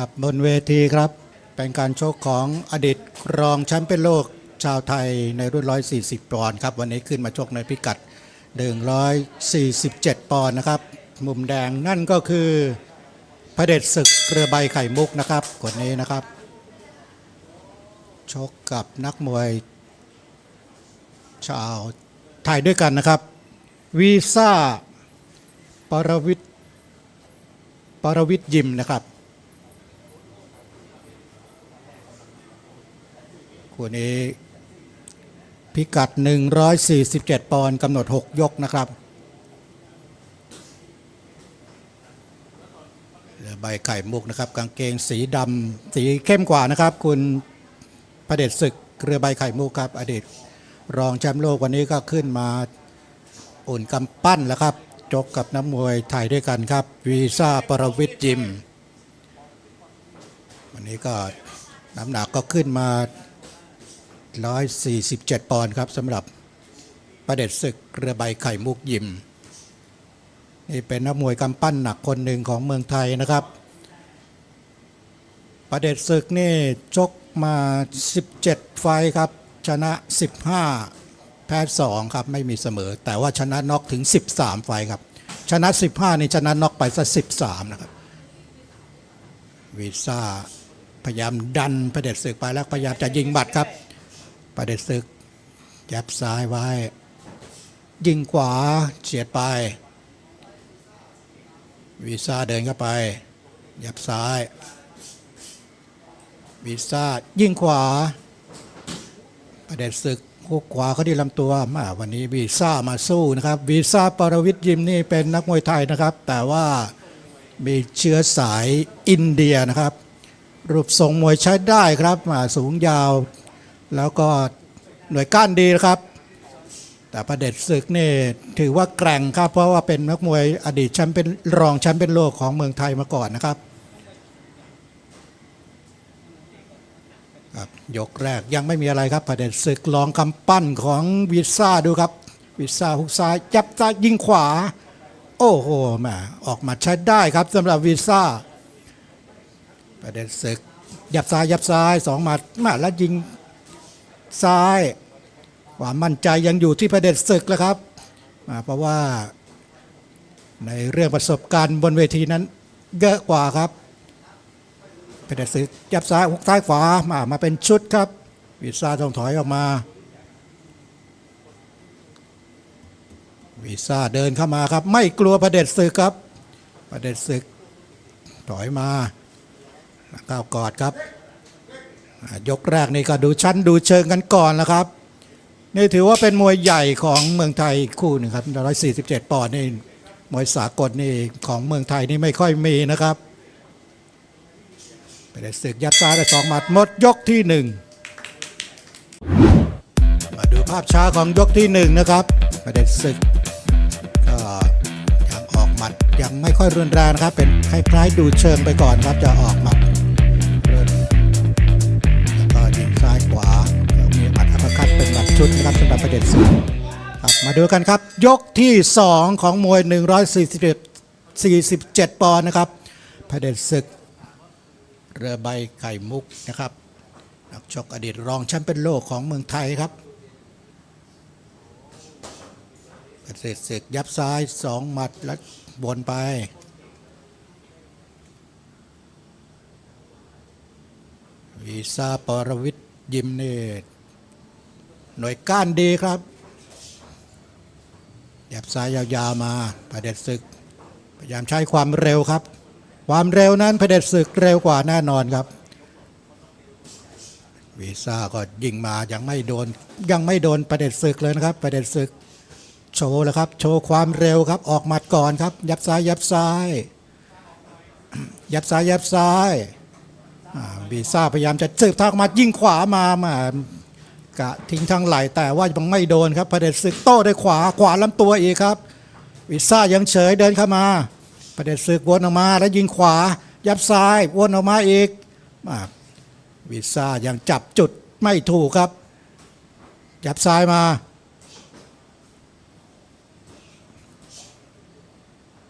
ครับบนเวทีครับ เป็นการโชกของอดีตรองแชมป์เป็นโลกชาวไทยในรุ่น 140 ปอนด์ครับ วันนี้ขึ้นมาชกในพิกัด 147 ปอนด์นะครับ มุมแดงนั่นก็คือพระเดชศึกเรือใบไข่มุกนะครับคนนี้นะครับ ชกกับนักมวย ชาวไทยด้วยกันนะครับ วีซ่าปรวิทย์ปรวิทย์ยิมนะครับ คู่นี้ พิกัด 147 ปอนด์กำหนด 6 ยกนะครับเรือใบไข่มุกนะครับ กางเกงสีดำสีเข้มกว่านะครับ คุณประเด็จศึกเรือใบไข่มุกครับ อดีตรองแชมป์โลกวันนี้ก็ขึ้นมาอุ่นกำปั้นแล้วครับจกกับน้ำมวยไทยด้วยกันครับ วีซ่าปรวิทย์ยิม วันนี้ก็น้ำหนักก็ขึ้นมา 147 ปอนด์ครับสำหรับประเด็จศึกเรือใบไข่มุกยิม นี่เป็นนักมวยกำปั้นหนักคนหนึ่งของเมืองไทยนะครับ ประเด็จศึกนี่ชกมา 17 ไฟครับ ชนะ 15 แพ้2ครับไม่มีเสมอ แต่ว่าชนะน็อกถึง 13 ไฟครับ ชนะ 15 นี่ชนะน็อกไปซะ13 นะครับวีซ่าพยายามดันประเด็จศึกไปแล้วพยายามจะยิงหมัดครับ ประเด็จศึกยับซ้ายไว้ ยิงขวาเฉียดไป วีซ่าเดินเข้าไป ยับซ้าย วีซ่ายิงขวา ประเด็จศึกหุกขวาเขาที่ลำตัวมาวันนี้วีซ่ามาสู้นะครับ วีซ่าปรวิทย์ยิมนี่เป็นนักมวยไทยนะครับ แต่ว่ามีเชื้อสายอินเดียนะครับ รูปทรงมวยใช้ได้ครับมาสูงยาว แล้วก็หน่วยก้านดีนะครับ แต่ประเด็จศึกนี่ถือว่าแกร่งครับ เพราะว่าเป็นนักมวยอดีตแชมป์เป็นรองแชมป์เป็นโลกของเมืองไทยมาก่อนนะครับครับยกแรกยังไม่มีอะไรครับประเด็นศึกลองคำปั้นของวิซ่าดูครับ วิซ่าหุกซ้ายจับซ้ายยิงขวา โอ้โหแมออกมาใช้ได้ครับสำหรับวิซ่าประเด็นศึกยับซ้ายยับซ้ายสองหมัดมาแล้วยิง ซ้าย ความมั่นใจยังอยู่ที่ประเด็นศึกแล้วครับ เพราะว่าในเรื่องประสบการณ์บนเวทีนั้นเยอะกว่าครับประเป็นศึกยับซ้ายหุกซ้ายขวามามาเป็นชุดครับวิซ่าต้องถอยออกมาวิซ่าเดินเข้ามาครับ ไม่กลัวประเด็จศึกครับ ประเด็จศึกถอยมาก้าวกอดครับ ยกแรกนี่ก็ดูชั้นดูเชิงกันก่อนแล้วครับ นี่ถือว่าเป็นมวยใหญ่ของเมืองไทยคู่หนึ่งครับ147 ปอนด์นี่มวยสากลนี่ของเมืองไทยนี่ไม่ค่อยมีนะครับไปได้ศึกยัดซ้ายไปสองหมัดหมดยกที่หนึ่งมาดูภาพช้าของยกที่หนึ่งนะครับไปได้ศึกก็ยังออกหมัดยังไม่ค่อยรุนแรงนะครับ เป็นคล้ายๆดูเชิงไปก่อนครับจะออกหมัด สเด็นศึกครับมาดูกันครับ ยกที่ 2 ของมวย 147 47 ปอนด์นะครับพระเด็จศึก เรือใบไข่มุกนะครับนักชกอดีตรองแชมป์เป็นโลกของเมืองไทยครับเกษตรศึกยับซ้ายสองหมัดแล้วบนไปวีซาปรวิทย์ยิมเนต หน่วยก้านดีครับยับซ้ายยาวๆมาประเด็จศึก พยายามใช้ความเร็วครับ ความเร็วนั้นประเด็จศึกเร็วกว่าแน่นอนครับวีซ่าก็ยิงมายังไม่โดนยังไม่โดนประเด็จศึกเลยนะครับ ประเด็จศึกโชว์แล้วครับ โชว์ความเร็วครับ ออกหมัดก่อนครับ ยับซ้ายยับซ้าย ยับซ้ายยับซ้ายวีซ่าพยายามจะสืบทางมายิงขวามามา กะทิ้งทางไหลแต่ว่ายังไม่โดนครับประเด็จศึกโต้ด้วยขวาขวาลำตัวอีกครับวีซ่ายังเฉยเดินเข้ามาประเด็จศึกวนออกมาแล้วยิงขวา ยับซ้ายวนออกมาอีกมาวิซ่ายังจับจุดไม่ถูกครับ ยับซ้ายมา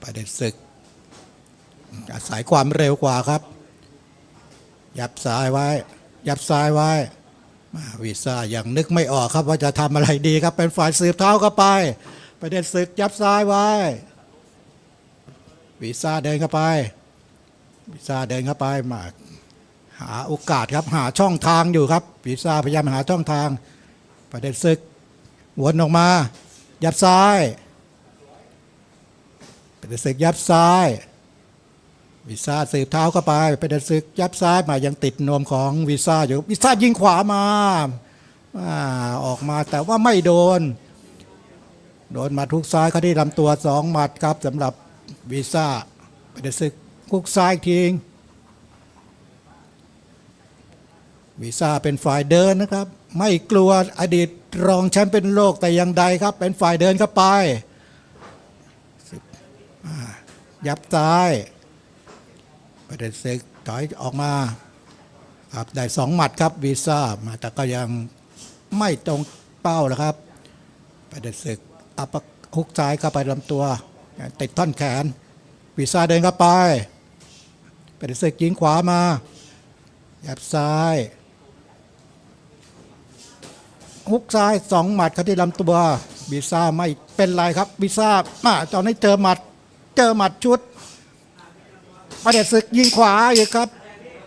ประเด็จศึกอาศัยความเร็วกว่าครับ ยับซ้ายไว้ ยับซ้ายไว้ วีซ่ายังนึกไม่ออกครับว่าจะทำอะไรดีครับ เป็นฝ่ายสืบเท้าเข้าไป ประเด็นศึกยับซ้ายไว้วีซ่าเดินเข้าไปวีซ่าเดินเข้าไปมาหาโอกาสครับหาช่องทางอยู่ครับวีซ่าพยายามหาช่องทาง ประเด็นศึกวนออกมา ยับซ้ายประเด็นศึกยับซ้าย วีซ่าสืบเท้าเข้าไปไปเดินซึกยับซ้ายมายังติดนวมของวีซ่าอยู่วีซ่ายิงขวามาอาออกมาแต่ว่าไม่โดน โดนหมัดทุกซ้ายเขาที่ลำตัวสองหมัดครับสำหรับวีซ่าไปเดินซึกคุกซ้ายอีกทีงวีซ่าเป็นฝ่ายเดินนะครับ ไม่กลัวอดีตรองแชมป์เป็นโลกแต่อย่างใดครับ เป็นฝ่ายเดินเข้าไปยับซ้าย ประเด็นศึกถอยออกมาครับได้สองหมัดครับวีซ่ามาแต่ก็ยังไม่ตรงเป้าแล้วครับประเด็นศึกอัปฮุกซ้ายเข้าไปลำตัว ติดท่อนแขนวีซ่าเดินเข้าไปประเด็นศึกยิงขวามายับซ้ายฮุกซ้ายสองหมัดเข้าที่ลำตัววีซ่าไม่เป็นไรครับวีซ่ามาตอนนี้เจอหมัด เจอหมัดชุด พระเดชศึกยิงขวาอีกครับ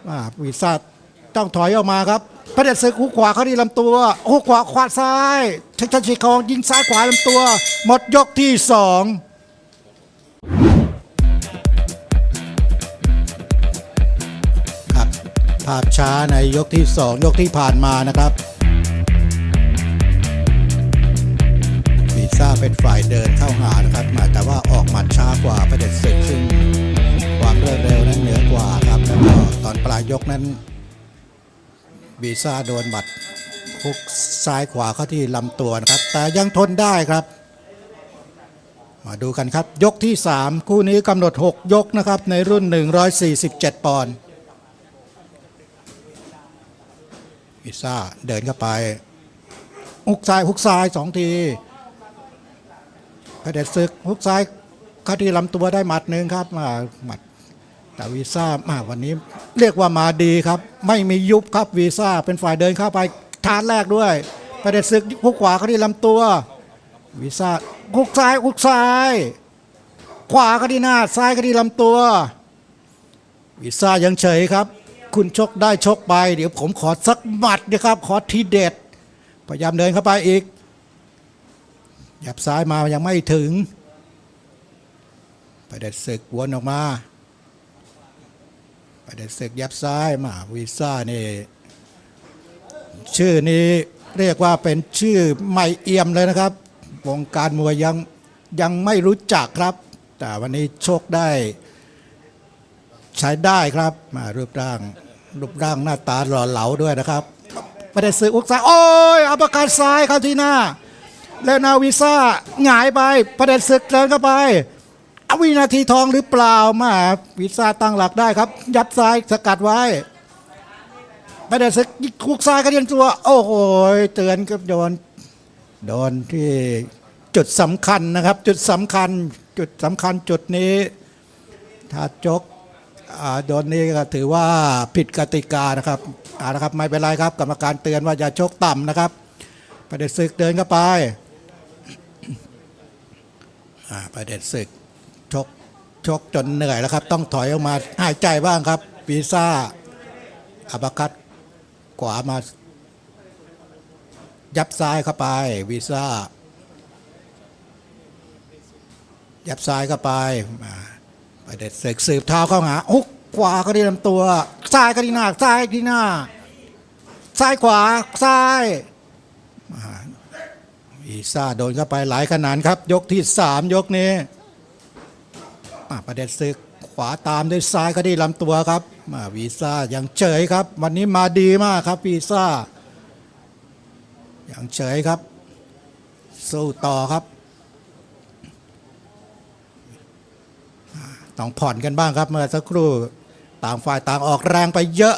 อ่าวีซ่าต้องถอยออกมาครับพระเดชศึกหุกขวาเขาที่ลำตัวหุกขวาขวาซ้ายชัชชีคองยิงซ้ายขวาลำตัว หมดยกที่สองครับภาพช้าในยกที่สองยกที่ผ่านมานะครับวีซ่าเป็นฝ่ายเดินเข้าหานะครับ มาแต่ว่าออกหมัดช้ากว่าพระเดชศึกซึ่ง วดเร็วนั้นเหนือกว่าครับแล้วก็ตอนปลายยกนั้น บีซ่าโดนบัดคุกซ้ายขวาเข้าที่ลำตัวนะครับ แต่ยังทนได้ครับ มาดูกันครับ ยกที่ 3 คู่นี้กำหนด 6 ยกนะครับ ในรุ่น 147 ปอนด์บีซ่าเดินเข้าไปฮุกซ้ายฮุกซ้ายสองทีพระเด็จศึกฮุกซ้ายเข้าที่ลำตัวได้หมัดหนึ่งครับมาหมัด แต่วีซ่ามาวันนี้เรียกว่ามาดีครับ ไม่มียุบครับวีซ่าเป็นฝ่ายเดินเข้าไปทานแรกด้วยประเด็นศึกฮุกขวาเขาที่ลำตัววีซ่าฮุกซ้ายฮุกซ้าย ขวาก็ที่หน้าซ้ายก็ที่ลำตัววีซ่ายังเฉยครับ คุณชกได้ชกไป เดี๋ยวผมขอสักหมัดนะครับขอทีเด็ดพยายามเดินเข้าไปอีกหยับซ้ายมายังไม่ถึงประเด็นศึกวนออกมา ประเด็นศึกยับซ้ายมาวีซ่านี่ชื่อนี้เรียกว่าเป็นชื่อไม่เอี่ยมเลยนะครับ วงการมวยยังยังไม่รู้จักครับ แต่วันนี้โชคได้ ใช้ได้ครับ มารูปร่าง รูปร่างหน้าตาหล่อเหลาด้วยนะครับประเด็นศึกอุกซ้ายโอ้ยอัปเปอร์คัดซ้ายเข้าที่หน้า แล้วนาวีซ่าหงายไปประเด็นศึกเดินเข้าไป วินาทีทองหรือเปล่ามาวีซ่าตั้งหลักได้ครับ ยัดซ้ายสกัดไว้ ไม่ได้สึกคุกซ้ายกระเด็นตัว โอ้โหเตือนกับโดนโดนที่จุดสำคัญนะครับ จุดสำคัญ จุดสำคัญจุดนี้ ถ้าจกอ่าโดนนี้ก็ถือว่าผิดกติกานะครับอานะครับไม่เป็นไรครับ กรรมการเตือนว่าอย่าชกต่ำนะครับประเด็นศึกเดินเข้าไปอ่าประเด็นศึก ชกชกจนเหนื่อยแล้วครับ ต้องถอยออกมาหายใจบ้างครับวีซ่าอัปคัดขวามา ยับซ้ายเข้าไปวีซ่า ยับซ้ายเข้าไปไปเด็ดเสกสืบเท้าเข้าหาฮุกขวาก็ที่ลำตัว ซ้ายก็ที่หน้า ซ้ายที่หน้า ซ้ายขวา ซ้ายวีซ่าโดนเข้าไปหลายขนาดครับ ยกที่สามยกนี้ ประเด็นศึกขวาตามด้วยซ้ายก็ที่ลำตัวครับมาวีซ่ายังเฉยครับ วันนี้มาดีมากครับวีซ่ายังเฉยครับ สู้ต่อครับต้องผ่อนกันบ้างครับ เมื่อสักครู่ต่างฝ่ายต่างออกแรงไปเยอะ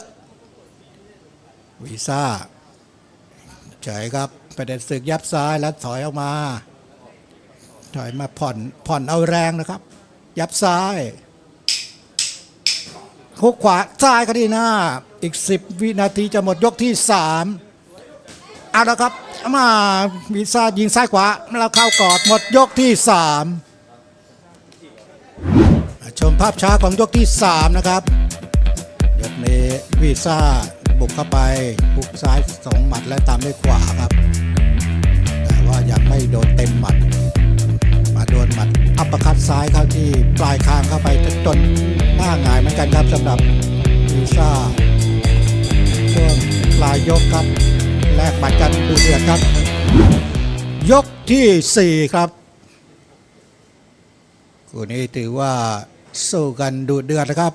วีซ่าเฉยครับประเด็นศึกยับซ้ายแล้วถอยออกมา ถอยมาผ่อนผ่อนเอาแรงนะครับ ยับซ้ายคุกขวาซ้ายก็ดีหน้า อีก 10 วินาทีจะหมดยกที่ 3 เอาละครับ มาวีซ่ายิงซ้ายขวาแล้วเข้ากอดหมดยกที่ 3 ชมภาพช้าของยกที่ 3 นะครับยกนี้วีซ่าบุกเข้าไปบุกซ้ายสองหมัดและตามด้วยขวาครับ แต่ว่ายังไม่โดนเต็มหมัด มาโดนหมัดอัปปอร์คัดซ้ายเข้าที่ ปลายคางเข้าไปจนหน้าหงายเหมือนกันครับสำหรับวีซ่าช่วงปลายยกครับแลกหมัดกันดูเดือดครับ ยกทีสี่ 4 ครับคู่นี้ถือว่าสู้กันดูเดือดนะครับ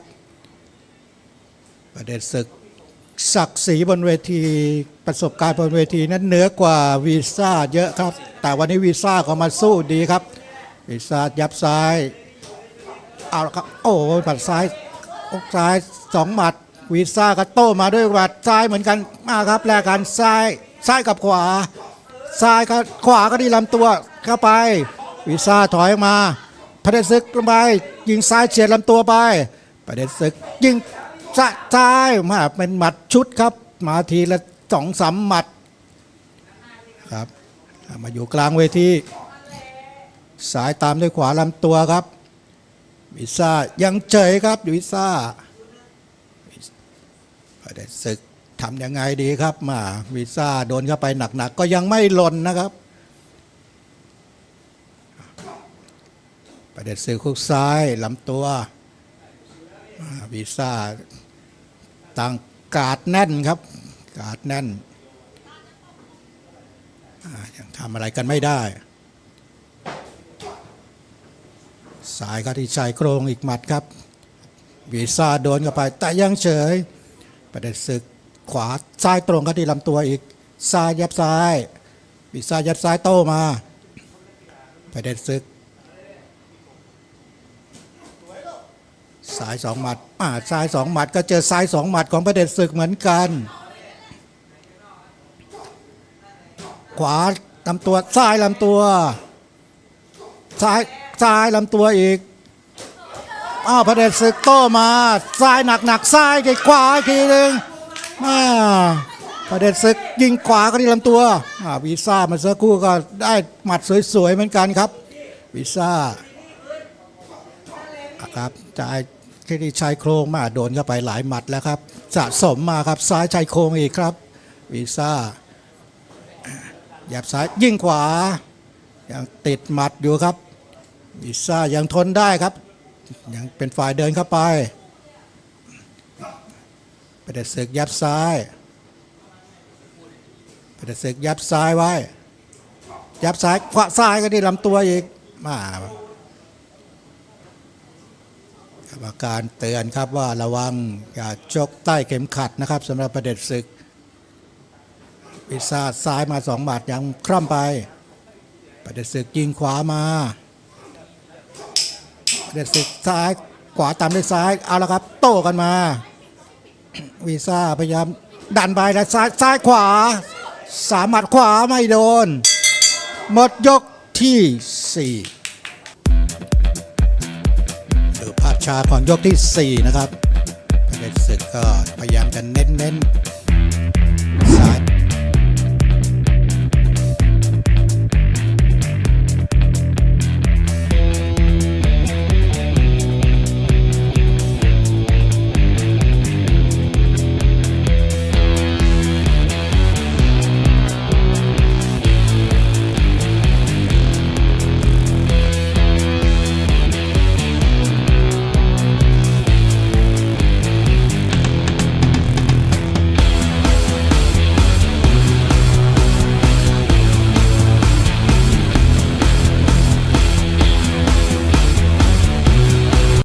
ประเด็นศึกศักดิ์ศรีบนเวทีประสบการณ์บนเวทีนั้นเหนือกว่าวีซ่าเยอะครับ แต่วันนี้วีซ่าก็มาสู้ดีครับวีซ่ายับซ้าย เอาละครับโอ้ยหมัดซ้ายอกซ้ายสองหมัดวีซ่าก็โต้มาด้วยหมัดซ้ายเหมือนกันมาครับแลกกันซ้ายซ้ายกับขวาซ้ายก็ขวาก็ดีลำตัวเข้าไปวีซ่าถอยออกมาประเด็นศึกลงไปยิงซ้ายเฉียดลำตัวไปประเด็นศึกยิงซ้ายซ้ายมาเป็นหมัดชุดครับ มาทีละสองสามหมัดครับมาอยู่กลางเวทีสายตามด้วยขวาลำตัวครับ วิซ่ายังเฉยครับวิซ่าประเด็นศึกทำยังไงดีครับมาวิซ่าโดนเข้าไปหนักๆก็ยังไม่หล่นนะครับประเด็นศึกคุกซ้ายลำตัววีซ่าตั้งกาดแน่นครับ กาดแน่นยังทำอะไรกันไม่ได้ สายก็ที่ชายโครงอีกหมัดครับวีซ่าโดนเข้าไปแต่ยังเฉยประเด็นศึกขวาซ้ายตรงก็ที่ลำตัวอีกซ้ายยับซ้ายวีซ่ายับซ้ายโต้มาประเด็นศึกสายสองหมัดอ่าซ้ายสองหมัดก็เจอซ้ายสองหมัดของประเด็นศึกเหมือนกัน ขวาลำตัวซ้ายลำตัวซ้าย ซ้ายลำตัวอีกอ้าวประเด็นศึกโตมาซ้ายหนักหนักซ้ายที่ขวาอีกทีหนึ่งอ่าประเด็นศึกยิงขวาก็ที่ลำตัวอ่าวีซ่ามาเสักครู่ก็ได้หมัดสวยๆเหมือนกันครับวีซ่าครับจ่ายที่ชายโครงมาโดนเข้าไปหลายหมัดแล้วครับ สะสมมาครับซ้ายชายโครงอีกครับวีซ่าหยับซ้ายยิงขวายังติดหมัดอยู่ครับ วีซ่ายังทนได้ครับ ยังเป็นฝ่ายเดินเข้าไปประเด็นศึกยับซ้ายประเด็นศึกยับซ้ายไว้ ยับซ้ายขวาซ้ายก็ที่ลำตัวอีก มากรรมการเตือนครับว่าระวังอย่าจกใต้เข็มขัดนะครับสำหรับประเด็นศึกพิซ่าซ้ายมาสองบาทยังคร่ำไป ประเด็นศึกยิงขวามา เด็นศึกซ้ายขวาตามด้วยซ้ายเอาละครับ โต้กันมา วีซ่าพยายามดันไปแล้วซ้ายซ้ายขวา สามหมัดขวาไม่โดน หมดยกที่สี่ดูภาพชาของยกที่4นะครับเด็นศึกก็พยายามจะเน้นเน้น